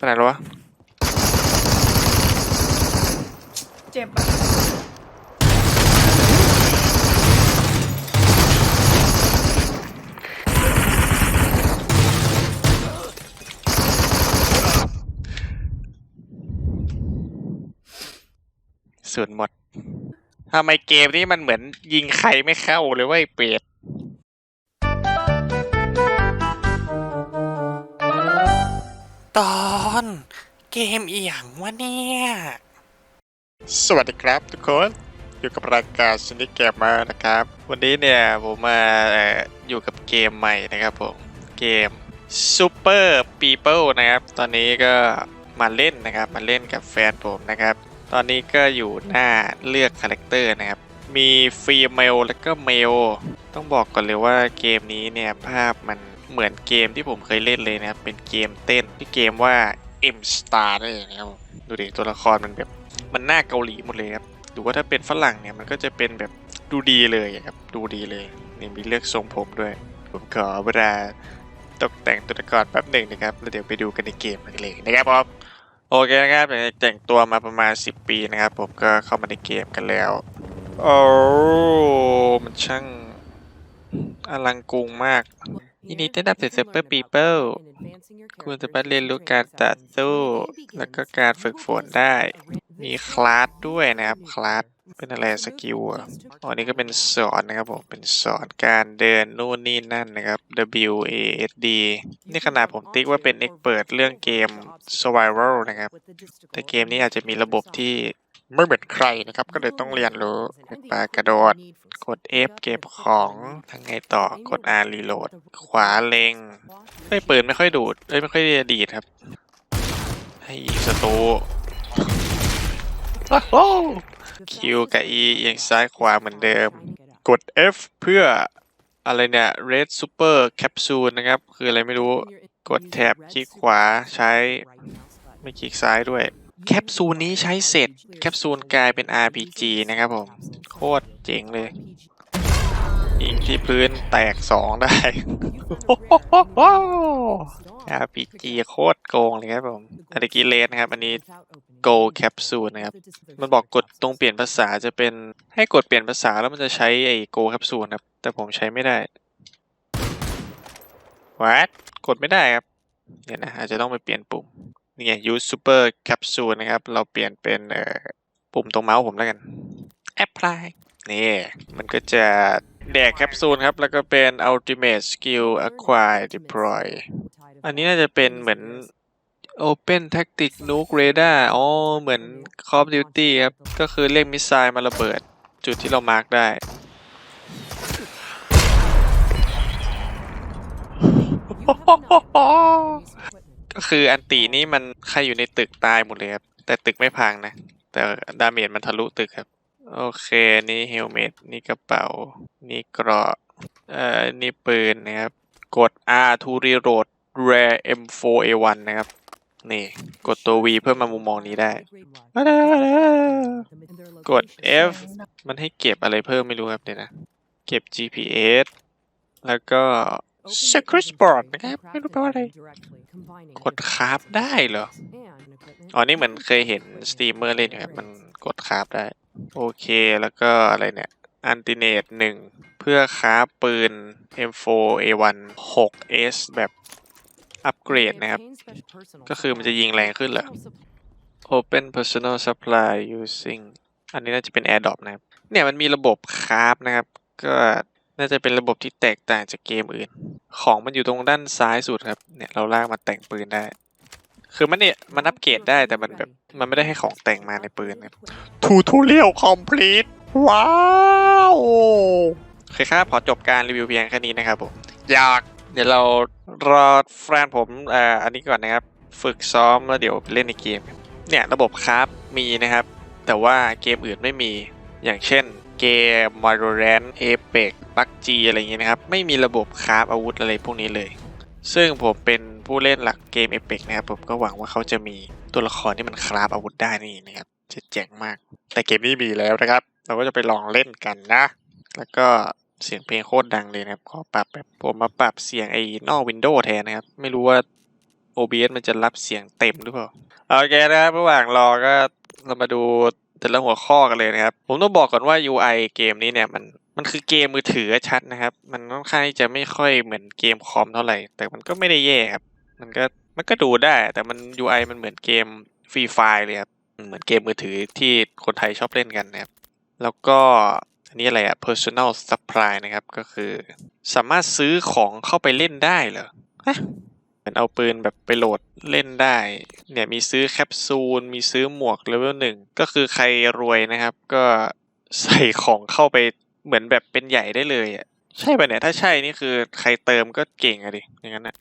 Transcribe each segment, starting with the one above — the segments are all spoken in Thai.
ไปไหนแล้ววะ เจ็บอะส่วนหมดทำไมเกมนี้มันเหมือนยิงใครไม่เข้าเลยเว่าไอ้เป็ด ตอนเกมอีหยังวะเนี่ย สวัสดีครับทุกคนอยู่กับรายการชนิดเกมมานะครับ วันนี้เนี่ยผมมาเอ่ออยู่กับเกมใหม่นะครับผม เกม Super People นะครับ ตอนนี้ก็มาเล่นนะครับ มาเล่นกับแฟนผมนะครับ ตอนนี้ก็อยู่หน้าเลือกคาแรคเตอร์นะครับ มีฟีเมลแล้วก็เมล ต้องบอกก่อนเลยว่าเกมนี้เนี่ยภาพมัน เหมือนเกมที่ผมเคยเล่นเลยนะครับ เป็นเกมเต้นที่เกมว่า M Star นั่นเองนะครับ ดูดิตัวละครมันแบบมันหน้าเกาหลีหมดเลยครับหรือว่าถ้าเป็นฝรั่งเนี่ยมันก็จะเป็นแบบดูดีเลยครับ ดูดีเลย นี่มีเลือกทรงผมด้วย ผมขอเวลาตกแต่งตัวละครแป๊บหนึ่งนะครับ แล้วเดี๋ยวไปดูกันในเกมกันเลยนะครับผมโอเคนะครับแต่งตัวมาประมาณ 10 ปีนะครับ ผมก็เข้ามาในเกมกันแล้ว โอ้ มันช่างอลังกุงมาก ยินดีต้อนรับสู่ Super People คุณสามารถเรียนรู้การต่อสู้ แล้วก็การฝึกฝนได้ มีคลาสด้วยนะครับ คลาสเป็นอะไรสกิลอะอ๋อนี่ก็เป็นสอนนะครับผม เป็นสอนการเดินนู่นนี่นั่นนะครับ W A S D นี่ขนาดผมติ๊กว่าเป็น expert เรื่องเกม survival นะครับ แต่เกมนี้อาจจะมีระบบที่ ไม่เหมือนใครนะครับ ก็เลยต้องเรียนรู้ปากระโดด กด F เก็บของทางไงต่อกด R reload ขวาเล็งไม่ปืนไม่ค่อยดูดเอ้ยไม่ค่อยดีดครับ ให้ยิงศัตรูโอ้โหคิวกับ E เอียงซ้ายขวาเหมือนเดิม กด F เพื่ออะไรเนี่ย Red Super Capsule นะครับ คืออะไรไม่รู้ กดแท็บคลิกขวาใช้ ไม่คลิกซ้ายด้วย แคปซูลนี้ใช้เสร็จ แคปซูลกลายเป็น RPG นะครับผม โคตรเจ๋งเลยยิงที่พื้นแตกสองได้ RPG โคตรโกงเลยครับผมอันนี้เลสนะครับ อันนี้ Go Capsule นะครับ มันบอกกดตรงเปลี่ยนภาษาจะเป็นให้กดเปลี่ยนภาษาแล้วมันจะใช้ไอ้ Go Capsule ครับ แต่ผมใช้ไม่ได้ What กดไม่ได้ครับเดี๋ยนะอาจจะต้องไปเปลี่ยนปุ่ม นี่ไง Use Super Capsule นะครับ เราเปลี่ยนเป็นเอ่อปุ่มตรงเมาส์ผมแล้วกัน Apply นี่ มันก็จะแดกแคปซูลครับ แล้วก็เป็น Ultimate Skill Acquire Deploy อันนี้น่าจะเป็นเหมือน Open Tactic Nuke Radar อ๋อ เหมือน Call of Duty ครับ ก็คือเรียกมิสไซล์มาระเบิด จุดที่เรามาร์กได้ก็ คืออันตีนี่มันใครอยู่ในตึกตายหมดเลยครับ แต่ตึกไม่พังนะ แต่ดาเมจมันทะลุตึกครับ โอเค นี่เฮลเมตนี่กระเป๋า นี่เกราะ เอ่อ นี่ปืนนะครับ กด R to reload rare M4A1 นะครับ นี่ กดตัว V เพื่อมามุมมองนี้ได้ กด F มันให้เก็บอะไรเพิ่มไม่รู้ครับเดี๋ยวนะ เก็บ GPS แล้วก็ Secret Sport นะครับ ไม่รู้แปลว่าอะไร กดคราฟได้เหรอ อ๋อ นี่เหมือนเคยเห็นสตรีมเมอร์เล่นอยู่ครับ มันกดคราฟได้ โอเค แล้วก็อะไรเนี่ย อันติเนตหนึ่ง เพื่อคราฟปืน M4A1 6S แบบอัปเกรดนะครับ ก็คือมันจะยิงแรงขึ้นเหรอ Open Personal Supply using อันนี้น่าจะเป็น AirDrop นะครับ เนี่ยมันมีระบบคราฟนะครับ ก็ น่าจะเป็นระบบที่แตกต่างจากเกมอื่น ของมันอยู่ตรงด้านซ้ายสุดครับ เนี่ยเราลากมาแต่งปืนได้ คือมันเนี่ยมันอัปเกรดได้แต่มันแบบมันไม่ได้ให้ของแต่งมาในปืนครับ Tutorial complete ว้าวโอเคครับขอจบการรีวิวเพียงแค่นี้นะครับผมอยากเดี๋ยวเรารอแฟนผมอ่ออันนี้ก่อนนะครับ ฝึกซ้อมแล้วเดี๋ยวเล่นในเกม เนี่ยระบบคราฟมีนะครับ แต่ว่าเกมอื่นไม่มีอย่างเช่น เกม Valorant Apex PUBG อะไรอย่างเงี้ยนะครับ ไม่มีระบบคราฟอาวุธอะไรพวกนี้เลย ซึ่งผมเป็นผู้เล่นหลักเกม Apex นะครับ ผมก็หวังว่าเขาจะมีตัวละครที่มันคราฟอาวุธได้นี่นะครับจะเจ๋งมาก แต่เกมนี้มีแล้วนะครับ เราก็จะไปลองเล่นกันนะ แล้วก็เสียงเพลงโคตรดังเลยนะครับ ขอปรับแบบผมมาปรับเสียงไอ้นอกวินโดว์แทนนะครับ ไม่รู้ว่า OBS มันจะรับเสียงเต็มหรือเปล่า โอเคนะครับระหว่างรอก็เรามาดู แต่ละหัวข้อกันเลยนะครับ ผมต้องบอกก่อนว่า UI เกมนี้เนี่ยมันมันคือเกมมือถือชัดนะครับ มันค่อนข้างที่จะไม่ค่อยเหมือนเกมคอมเท่าไหร่ แต่มันก็ไม่ได้แย่ครับ มันก็มันก็ดูได้ แต่มัน UI มันเหมือนเกมฟรีไฟเลยครับ เหมือนเกมมือถือที่คนไทยชอบเล่นกันนะครับ แล้วก็อันนี้อะไรอะ personal supply นะครับ ก็คือ สามารถซื้อของเข้าไปเล่นได้เหรอ เหมือนเอาปืนแบบไปโหลดเล่นได้ เนี่ยมีซื้อแคปซูล มีซื้อหมวกเลเวลหนึ่งก็คือใครรวยนะครับ ก็ใส่ของเข้าไปเหมือนแบบเป็นใหญ่ได้เลยอะใช่ป่ะเนี่ยถ้าใช่นี่คือใครเติมก็เก่งอะดิอย่างนั้นอะ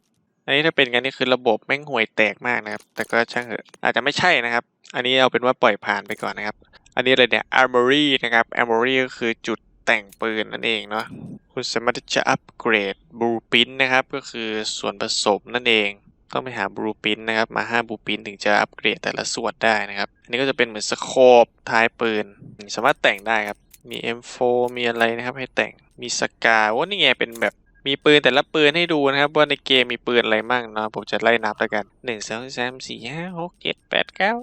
อันนี้ถ้าเป็นกันนี่คือระบบแม่งห่วยแตกมากนะครับ แต่ก็ช่างเถอะอาจจะไม่ใช่นะครับ อันนี้เอาเป็นว่าปล่อยผ่านไปก่อนนะครับ อันนี้อะไรเนี่ย armory นะครับ armory ก็คือจุดแต่งปืนนั่นเองเนาะ คุณสามารถจะอัปเกรดบลูพินนะครับ ก็คือส่วนผสมนั่นเอง ต้องไปหาบลูพินนะครับ มา5บลูพินถึงจะอัปเกรดแต่ละส่วนได้นะครับ อันนี้ก็จะเป็นเหมือนสโคปท้ายปืน สามารถแต่งได้ครับ มี M4 มีอะไรนะครับให้แต่ง มีสกาว่านี่ไงเป็นแบบมีปืนแต่ละปืนให้ดูนะครับ ว่าในเกมมีปืนอะไรมั่งเนาะผมจะไล่นับแล้วกัน1 2 3 4 5 6 7 8 9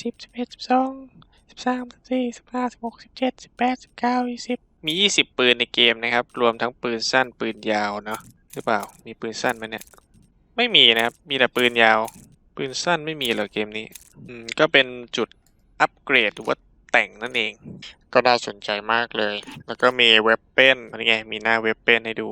10 11 12 13 14 15 16 17 18 19 20 มียี่สิบปืนในเกมนะครับ รวมทั้งปืนสั้นปืนยาวเนาะหรือเปล่ามีปืนสั้นไหมเนี่ย ไม่มีนะครับ มีแต่ปืนยาว ปืนสั้นไม่มีเหรอเกมนี้อืมก็เป็นจุดอัปเกรดหรือว่าแต่งนั่นเอง ก็น่าสนใจมากเลย แล้วก็มีเว็บเป็นนี่ไงมีหน้าเว็บเป็นให้ดู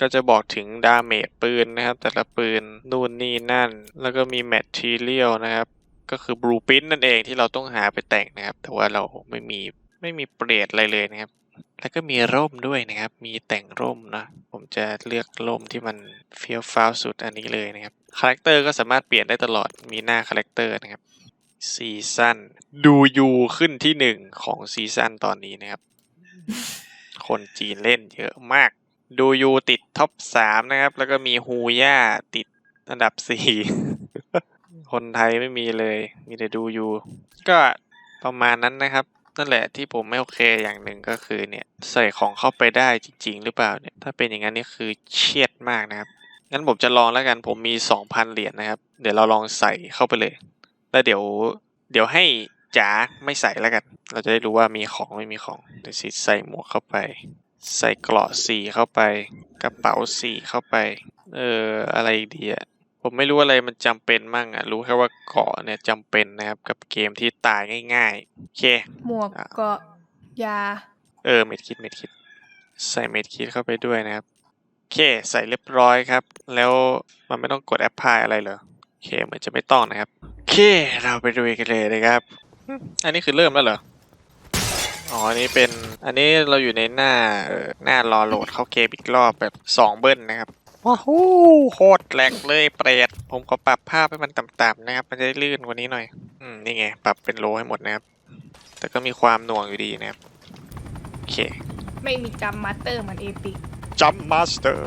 ก็จะบอกถึงดาเมจปืนนะครับ แต่ละปืนนู่นนี่นั่น แล้วก็มีแมททีเรียลนะครับ ก็คือบลูปินนั่นเองที่เราต้องหาไปแต่งนะครับ แต่ว่าเราไม่มีไม่มีเปรตอะไรเลยนะครับ แล้วก็มีร่มด้วยนะครับ มีแต่งร่มนะ ผมจะเลือกร่มที่มันเฟี้ยวฟ้าวสุดอันนี้เลยนะครับ คาแรคเตอร์ก็สามารถเปลี่ยนได้ตลอด มีหน้าคาแรคเตอร์นะครับ ซีซั่นดูยูขึ้นที่หนึ่งของซีซั่นตอนนี้นะครับ คนจีนเล่นเยอะมาก ดูยูติดท็อปสามนะครับ แล้วก็มีฮูย่าติดอันดับสี่คนไทยไม่มีเลย มีแต่ดูยู ก็ประมาณนั้นนะครับ นั่นแหละที่ผมไม่โอเคอย่างหนึ่งก็คือเนี่ยใส่ของเข้าไปได้จริง ๆ หรือเปล่าเนี่ยถ้าเป็นอย่างนั้นนี่คือเชียดมากนะครับงั้นผมจะลองแล้วกันผมมี 2,000 เหรียญนะครับ เดี๋ยวเราลองใส่เข้าไปเลย แล้วเดี๋ยวเดี๋ยวให้จ๋าไม่ใส่แล้วกัน เราจะได้รู้ว่ามีของไม่มีของเดี๋ยวสิใส่หมวกเข้าไป ใส่เกราะสีเข้าไป กระเป๋าสีเข้าไป เอออะไรดีอะ ผมไม่รู้อะไรมันจำเป็นมั่งอะ รู้แค่ว่าเกาะเนี่ยจำเป็นนะครับ กับเกมที่ตายง่ายๆ โอเค หมวกอะเก็ยา เออ เม็ดคิดเม็ดคิด ใส่เม็ดคิดเข้าไปด้วยนะครับ โอเค ใส่เรียบร้อยครับ แล้วมันไม่ต้องกดแอปพลายอะไรเหรอ โอเคเหมือนจะไม่ต้องนะครับ โอเค เราไปดูกันเลยนะครับอืมอันนี้คือเริ่มแล้วเหรอ อ๋อ อันนี้เป็น อันนี้เราอยู่ในหน้า เอ่อหน้ารอโหลดเข้าเกมอีกรอบแบบสองเบิ้ลนะครับ ว้าวฮู้โคตรแหลกเลยเปรตผมขอปรับภาพให้มันต่ำๆนะครับ มันจะได้ลื่นกว่านี้หน่อย อืม นี่ไง ปรับเป็นโลให้หมดนะครับ แต่ก็มีความหน่วงอยู่ดีนะครับ โอเค ไม่มีจัมมาสเตอร์เหมือนเอพิก Jump Master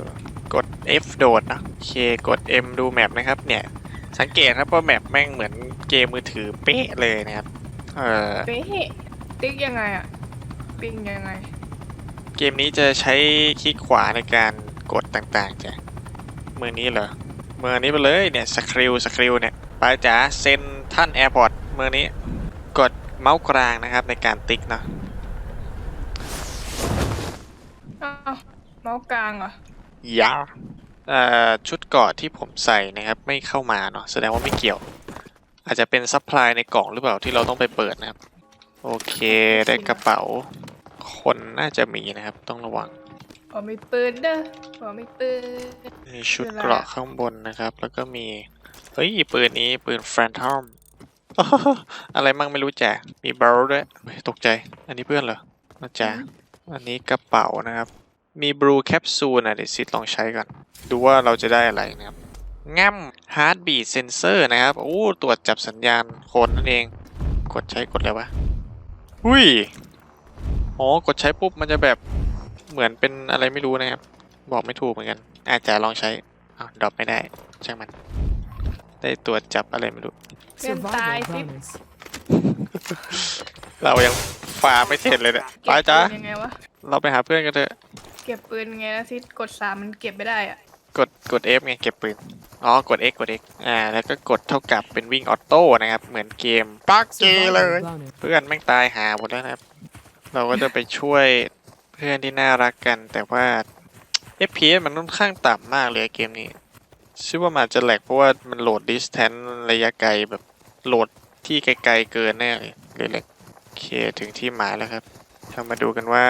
กด F โดดนะ โอเค กด M ดูแมปนะครับ เนี่ย สังเกตครับว่าแมปแม่งเหมือนเกมมือถือเป๊ะเลยนะครับ เออเป๊ะติ๊กยังไงอะปิ้งยังไง เกมนี้จะใช้คลิกขวาในการกดต่างๆจ้ะ มือนี้เหรอมือนี้ไปเลยเนี่ยสคริวสคริวเนี่ยไปจ๋าเซนท่านแอร์พอร์ตมือนี้กดเมาส์กลางนะครับในการติ๊กเนาะอ้าวเมาส์กลางเหรอยาเอ่อชุดเกราะที่ผมใส่นะครับไม่เข้ามาเนาะแสดงว่าไม่เกี่ยว อาจจะเป็นซัพพลายในกล่องหรือเปล่าที่เราต้องไปเปิดนะครับ โอเคได้กระเป๋า คนน่าจะมีนะครับต้องระวัง ขอมีปืนเด้อขอมีปืนมีชุดคืออะไรเกราะอะข้างบนนะครับ แล้วก็มี เฮ้ย ปืนนี้ปืนแฟนทอมอะไรมั่งไม่รู้แจกมีบาร์ด้วยเฮ้ยตกใจ อันนี้เพื่อนเหรอมาจ้าอันนี้กระเป๋านะครับ มีบลูแคปซูลนะเดี๋ยวซิดลองใช้ก่อน ดูว่าเราจะได้อะไรนะครับง่ำฮาร์ดบี t เซนเซอร์นะครับ โอ้ ตรวจจับสัญญาณคนนั่นเอง กดใช้กดอะไรวะหุ้ย อ๋อ กดใช้ปุ๊บมันจะแบบ เหมือนเป็นอะไรไม่รู้นะครับ บอกไม่ถูกเหมือนกัน อาจจะลองใช้อ้าวดรอปไม่ได้ช่างมัน ได้ตรวจจับอะไรไม่รู้ เพื่อนตาย Survival สิ bonus. เรายังฟาไม่เสร็จเลยเนี่ยเก็ไปบจ้าปืนยังไงวะ เราไปหาเพื่อนกันเถอะ เก็บปืนไงนะซิกดสามมันเก็บไม่ได้อะกดกด F ไงเก็บปืน อ๋อ กด X กด X อ่า แล้วก็กดเท่ากับเป็นวิ่งออโต้นะครับ เหมือนเกมปักเกเลย เพื่อนแม่งตายหาหมดแล้วนะครับ เราก็จะไปช่วย เพื่อนที่น่ารักกันแต่ว่า FPS มันค่อนข้างต่ำมากเลยเกมนี้ชื่อว่ามันอาจะแหลกเพราะว่ามันโหลด distance ระยะไกลแบบโหลดที่ไกลๆเกินแน่เลยเลยแหลกโอเคถึงที่หมายแล้วครับเรามาดูกันว่า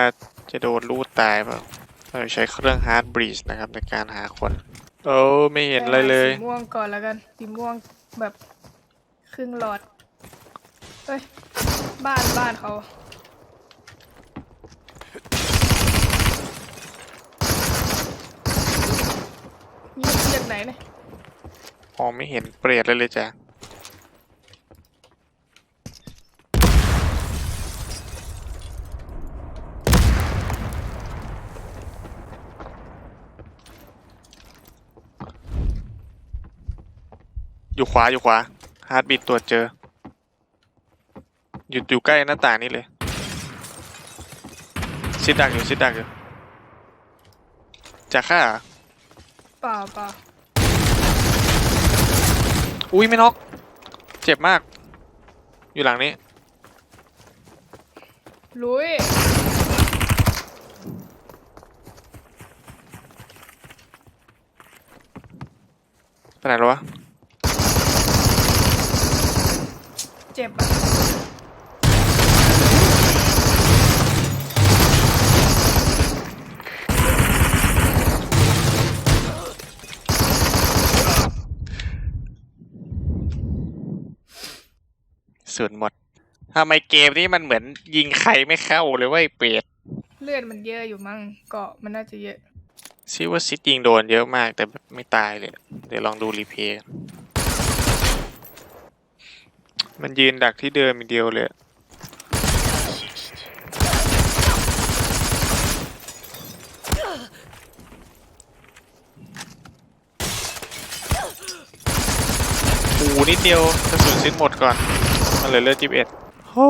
จะโดนลูดตายเปล่าเราใช้เครื่อง Hard Breeze นะครับในการหาคน โอ้ไม่เห็นอะไรเลยสีม่วงก่อนแล้วกันสีม่วงแบบครึ่งหลอดเฮ้ยบ้านบ้านเขา ยิงจาก ไหนเนี่ยมองไม่เห็นเปรตเลยเลยจ้ะอยู่ขวาอยู่ขวาฮาร์ดบีตตรวจเจอ อยู่อยู่ใกล้หน้าต่างนี่เลยซิดดักอยู่ซิดดักอยู่จะฆ่าเหรอเปล่าเปล่า อุ้ยไม่น็อกเจ็บมาก อยู่หลังนี้ ลุยไปไหนแล้ววะ เจ็บอะ ส่วนหมดทำไมเกมนี้มันเหมือนยิงใครไม่เข้าเลยเว่าเปรตเลือดมันเยอะอยู่มั้งเกาะมันน่าจะเยอะชื่อว่าซิดยิงโดนเยอะมากแต่แบบไม่ตายเลย เดี๋ยวลองดูรีเพลย์กันมันยืนดักที่เดิมอีกเดียวเลยโอ้โหนิดเดียวกระสุนสิ้นหมดก่อน มันเหลือเลือดจิบเอ็ดโอ้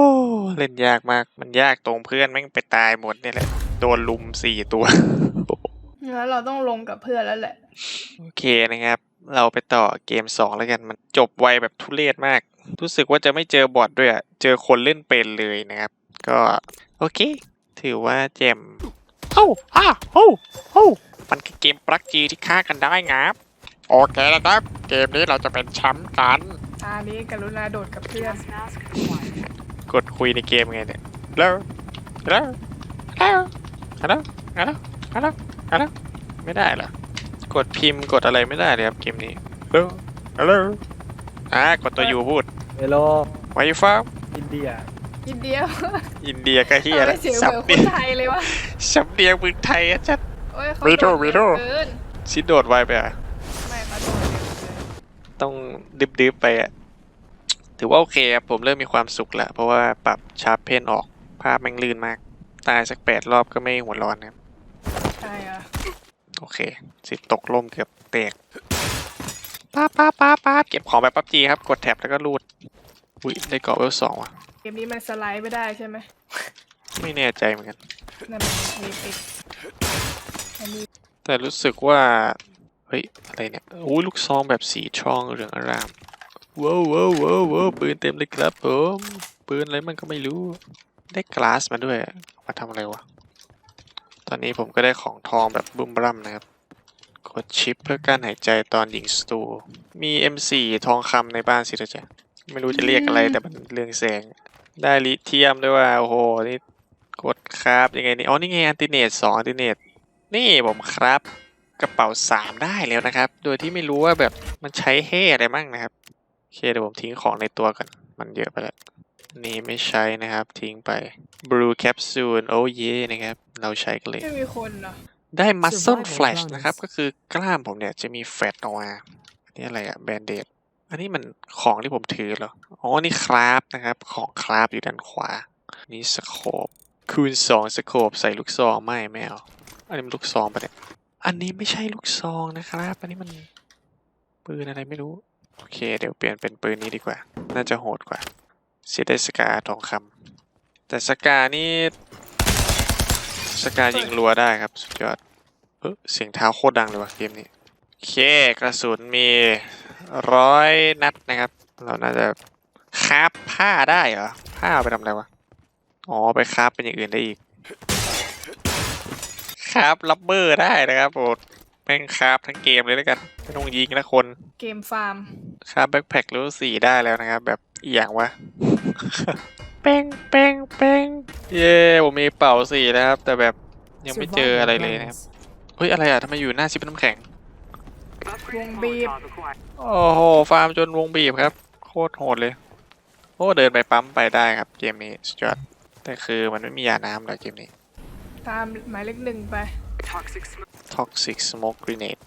เล่นยากมาก มันยากตรงเพื่อนแม่งไปตายหมดเนี่ยแหละ โดนลุมสี่ตัว แล้วเราต้องลงกับเพื่อนแล้วแหละ โอเคนะครับ เราไปต่อเกมสองแล้วกัน มันจบไวแบบทุเรศมาก รู้สึกว่าจะไม่เจอบอทด้วยอะเจอคนเล่นเป็นเลยนะครับ ก็ โอเค ถือว่าแจมเอ้าอ้าโอ้โอ้มันคือเกมปลักจีที่ฆ่ากันได้งับ โอเคนะครับ เกมนี้เราจะเป็นแชมป์กันตานี้กรุณาโดดกับเพื่อน กดคุยในเกมไงเนี่ยแล้วแล้วแล้วแล้วแล้วแล้วแล้วไม่ได้เหรอกดพิมพ์กดอะไรไม่ได้เลยครับเกมนี้ฮัลโหลฮัลโหลอ่ากดตัวยูพูดเฮลโลไวฟ้าอินเดีย อินเดียอินเดียก็เฮียทำไมแล้วเสียงเหสับมือนคเดียนไทยเลยวะสับเดียมึงไทยอะชัดโอ้ยเขาวีโดโดดวีโดเร็เกินชิดโดดไวไปอะ ต้องดิบๆไปอะถือว่าโอเคครับผมเริ่มมีความสุขแล้วเพราะว่าปรับชาร์ปเพนออกภาพแม่งลื่นมาก ตายสักแปดรอบก็ไม่หัวร้อนนะครับใช่อะโอเค สิตกล่มเกือบแตกป้าป้าป้าป้าเก็บของแบบปั๊บจีครับ กดแท็บแล้วก็รูดอุ้ยได้เกาะเวลสองว่ะเกมนี้มันสไลด์ไม่ได้ใช่ไหมไม่แน่ใจเหมือนกันนั่นมันเอพิกอันนี้แต่รู้สึกว่า เฮ้ย อะไรเนี่ยอุ้ยลูกซองแบบสีช่องเหลืองอารามว้าวว้าวว้าวว้าวปืนเต็มเลยครับผมปืนอะไรมันก็ไม่รู้ ได้กลาสมาด้วย มาทำอะไรวะ ตอนนี้ผมก็ได้ของทองแบบบุ้มบลัมนะครับ กดชิปเพื่อการหายใจตอนยิงสตู มี M4 ทองคำในบ้านสินะจ๊ะไม่รู้จะเรียกอะไรแต่มันเรืองแสง ได้ลิเทียมด้วยว่า โอ้โห นี่กดครับยังไงนี่ อ๋อ นี่ไงอันติเนตสองอันติเนตนี่ผมครับ กระเป๋าสามได้แล้วนะครับ โดยที่ไม่รู้ว่าแบบมันใช้เฮ่อะไรมั่งนะครับโอเคเดี๋ยวผมทิ้งของในตัวก่อน มันเยอะไปแล้วนี่ไม่ใช้นะครับทิ้งไป Blue Capsule โอ้เย่นะครับ เราใช้กันเลย ไม่มีคนเหรอ ได้ Muscle Survival Flash bonus นะครับ ก็คือกล้ามผมเนี่ยจะมีแฟตออกมาอันนี่อะไรอะแบนเดดอันนี้มันของที่ผมถือเหรอ อ๋อ นี่คราฟนะครับ ของคราฟอยู่ด้านขวา นี่สโคปคูณสองสโคปใส่ลูกซองไม่ไม่เอาอันนี้มันลูกซองปะเนี่ย อันนี้ไม่ใช่ลูกซองนะครับ อันนี้มันปืนอะไรไม่รู้ โอเค เดี๋ยวเปลี่ยนเป็นปืนนี้ดีกว่า น่าจะโหดกว่า เสียได้สกาทองคำแต่สกานี่สกายิงรัวได้ครับ สุดยอดเออเสียงเท้าโคตรดังเลยว่ะเกมนี้โอเคกระสุนมีร้อยนัดนะครับ เราน่าจะคาฟผ้าได้เหรอผ้าเอาไปทำอะไรวะอ๋อไปคาฟเป็นอย่างอื่นได้อีก คราฟลับเบอร์ได้นะครับโอ้แม่งคราฟทั้งเกมเลยแล้วกันไม่ต้องยิงนะคนเกมฟาร์มคราฟแบ็คแพ็ครู้สี่ได้แล้วนะครับ แบบอหย่างวะ เป้งเป้งเป้งเย้ผมมีเป่าสี่แล้วครับ แต่แบบยังไม่เจออะไรเลยนะครับ เฮ้ย อะไรอะทำไมอยู่หน้าซิปน้ำแข็ง วงบีบ โอ้โห ฟาร์มจนวงบีบครับ โคตรโหดเลย โอ้เดินไปปั๊มไปได้ครับ เกมนี้สุดยอดแต่คือมันไม่มียาน้ำเลยเกมนี้ ตามหมายเลขหนึ่งไป Toxic Smoke Grenade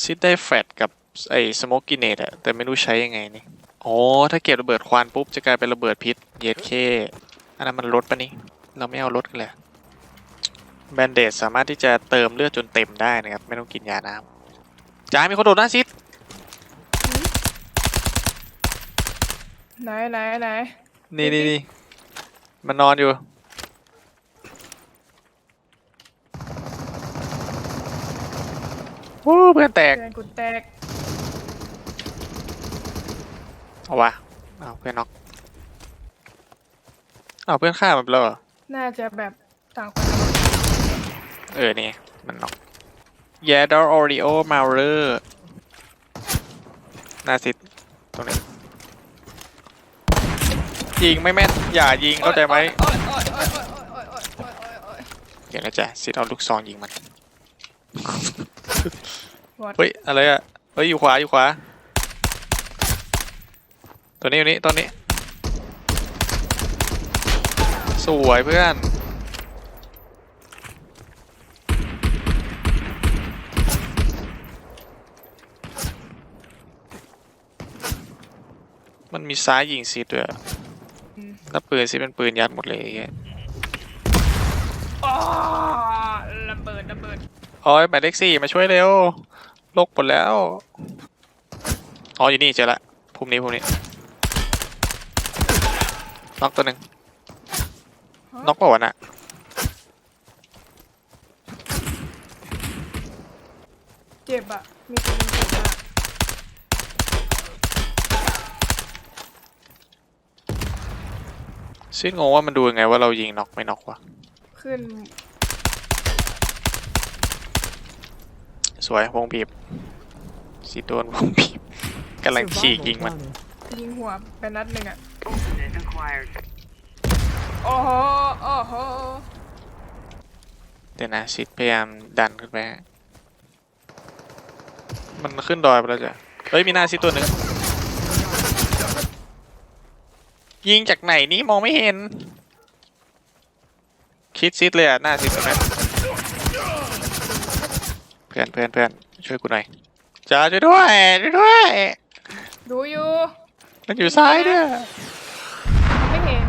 ซิดได้แฟดกับไอ้ Smoke Grenade อะแต่ไม่รู้ใช้ยังไงนี่อ๋อถ้าเก็บระเบิดควันปุ๊บ จะกลายเป็นระเบิดพิษ เย็ดเคอันนั้นมันลดปะนี่ เราไม่เอาลดกันเลยแบนเด d สามารถที่จะเติมเลือดจนเต็มได้นะครับ ไม่ต้องกินยาน้ำจ้ามีคนโดดหน้าซิดไหนไหนไหนนี่นี่นี่มันนอนอยู่ โอ้เพื่อนแตก เพื่อนกูแตก เอาวะเอาเพื่อนน็อกเอาเพื่อนฆ่ามันไปแล้วเหรอน่าจะแบบต่างคนเออนี่มันน็อก y a d o r Oreo m a r e r หน้าซิดตรงนี้ยิงไม่แม่นอย่ายิงเข้าใจไหมโอ๊ยโอ๊ยโอ๊ยโอ๊ยโอ๊ยโอ๊ยโอ๊ยโอ๊ยโอ๊ยเดี๋ยวนะจ๊ะซิดเอาลูกซองยิงมัน What? เฮ้ยอะไรอะเฮ้ยอยู่ขวาอยู่ขวา ตัวนี้ตัวนี้ตัวนี้ สวยเพื่อนมันมีซ้ายยิงซิดด้วยอะอืมแล้วปืนซิดเป็นปืนยัดหมดเลยไอ้เหี้ยอ๋อระเบิดระเบิด โอ้ยหมายเลขสี่มาช่วยเร็วโลกหมดแล้ว อ๋ออยู่นี่เจอละภูมินี้ภูมินี้น็อกตัวหนึ่งน็อกเปล่าวะน่ะเจ็บอะมีคนหนึ่งเจ็บอะซิดงงว่ามันดูยังไงว่าเรายิงน็อกไม่น็อกวะขึ้น สวย วงบีบซิดโดนวงบีบกำลังฉีกยิงมัน ยิงหัวไปนัดหนึ่งอะ โอ้โห โอ้โห เดี๋ยวนะซิดพยายามดันขึ้นไปฮะมันขึ้นดอยไปแล้วจ้ะเฮ้ยมีหน้าซิดตัวหนึ่งยิงจากไหนนี่มองไม่เห็น คิดซิดเลยอะหน้าซิดตรงนั้นเพื่อนเพื่อนเพื่อนช่วยกูหน่อยจ้าช่วยด้วยช่วยด้วยดูอยู่มันอยู่ซ้ายเนี่ยไม่เห็น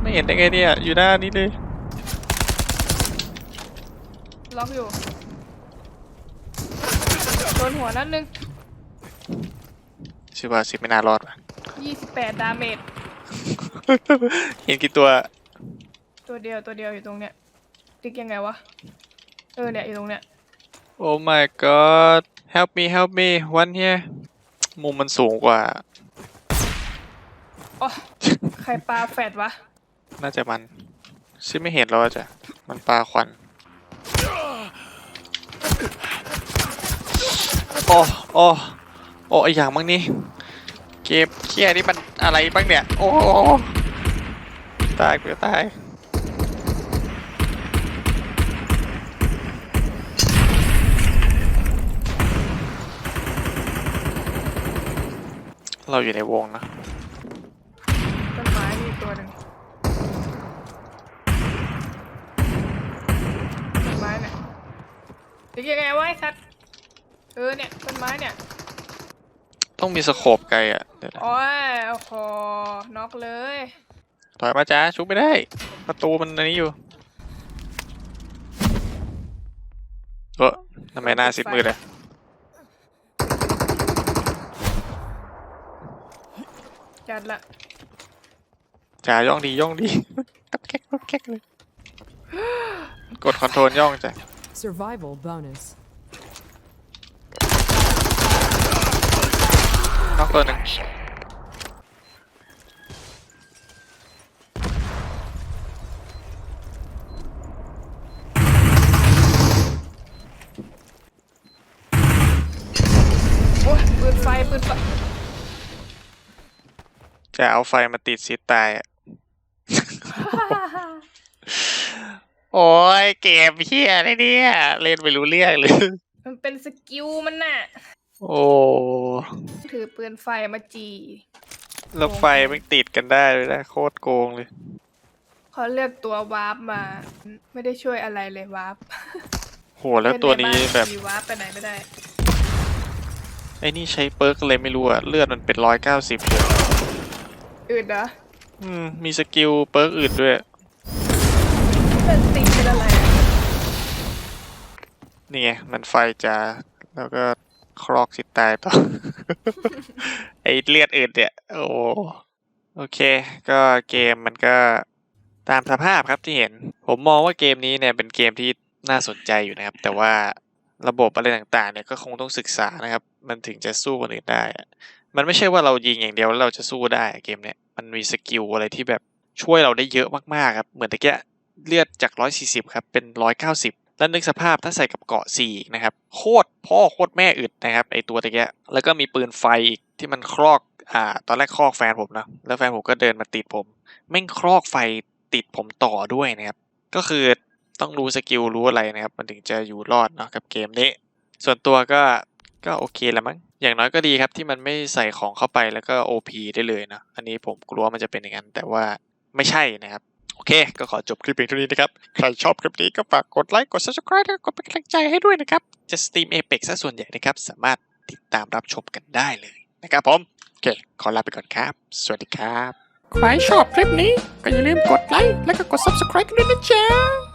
ไม่เห็นได้ไงเนี่ยอยู่หน้านี้เลยล็อกอยู่โดนหัวนัดหนึ่งชื่อว่าซิดไม่น่ารอดว่ะยี่สิบแปดดาเมจเห็นกี่ตัว ตัวเดียวตัวเดียวอยู่ตรงเนี้ยติ๊กยังไงวะ เออเนี่ยอยู่ตรงเนี้ย Oh my god help me help me one here มุมมันสูงกว่าอ๋อใครปาแฟดวะ น่าจะมันซิไม่เห็นแล้วอะจ้ะมันปลาควันโอ้โอ้โอ้ไออย่างบ้างนี่เกมเคียนี่มันอะไรบ้างเนี่ย โอ้ตายเกือบตาย เราอยู่ในวงนะ ต้นไม้มีตัวหนึ่งต้นไม้เนี่ยติ๊กยังไงวะไอ้สัตว์เออเนี่ยต้นไม้เนี่ยต้องมีสโคปไกลอะเดี๋ยวนะโอ้ยโอ้โหน็อกเลยถอยมาจ้าชุบไม่ได้ ประตูมันอันนี้อยู่เออทำไมหน้าซิดมืดเลย จัดละจ่าย่องดีย่องดีกับแก๊กกับแก๊กเลย กดคอนโทรลย่องจ้ะ Survival bonus นอกตัวหนึ่งโอ้ปืนไฟปืนไฟ จะเอาไฟมาติดซิดตายอะโอ้ยเกมเฮียอะไรเนี่ย เล่นไม่รู้เรื่องเลย มันเป็นสกิลมันน่ะ โอ้ถือปืนไฟมาจีแล้วไฟไม่ติดกันได้เลยนะโคตรโกงเลย เขาเลือกตัววาร์ปมา ไม่ได้ช่วยอะไรเลยวาร์ปโหแล้วตัวนี้เล่ใาแบบขี่วาร์ปไปไหนไม่ได้ ไอ้นี่ใช้เปิร์กอะไรไม่รู้อะเลือดมันเป็นร้อยเก้าสิบเลย อื่นเหรออืมมีสกิลเปิร์กอื่นด้วย เป็นติดเป็นอะไรอะนี่ไงมันไฟจะแล้วก็ครอกสิตายต่อ ไอเลือดอื่นเนี่ย โอ้โอเค ก็เกมมันก็ตามสภาพครับที่เห็น ผมมองว่าเกมนี้เนี่ยเป็นเกมที่น่าสนใจอยู่นะครับ แต่ว่าระบบอะไรต่างๆ เนี่ยก็คงต้องศึกษานะครับ มันถึงจะสู้คนอื่นได้อะ มันไม่ใช่ว่าเรายิงอย่างเดียวแล้วเราจะสู้ได้เกมเนี่ยมันมีสกิลอะไรที่แบบช่วยเราได้เยอะมากๆครับ เหมือนตะเกียเลือดจาก 140 ครับ เป็น 190 แล้วนึกสภาพถ้าใส่กับเกาะ4นะครับ โคตรพ่อโคตรแม่อึดนะครับไอตัวตะเกียแล้วก็มีปืนไฟอีกที่มันครอกอ่าตอนแรกครอกแฟนผมนะแล้วแฟนผมก็เดินมาติดผมแม่งครอกไฟติดผมต่อด้วยนะครับ ก็คือต้องรู้สกิลรู้อะไรนะครับ มันถึงจะอยู่รอดเนาะกับเกมนี้ ส่วนตัวก็ ก็โอเคแล้วมั้ง อย่างน้อยก็ดีครับที่มันไม่ใส่ของเข้าไปแล้วก็ OP ได้เลยนะ อันนี้ผมกลัวมันจะเป็นอย่างนั้น แต่ว่าไม่ใช่นะครับ โอเค ก็ขอจบคลิปเพียงเท่านี้นะครับ ใครชอบคลิปนี้ก็ฝากกดไลค์กด subscribe แล้วก็เป็นกำลังใจให้ด้วยนะครับ จะสตรีม Apex ซะส่วนใหญ่นะครับ สามารถติดตามรับชมกันได้เลยนะครับผม โอเค ขอลาไปก่อนครับ สวัสดีครับ ใครชอบคลิปนี้ก็อย่าลืมกดไลค์และก็กด subscribe กันด้วยนะจ๊ะ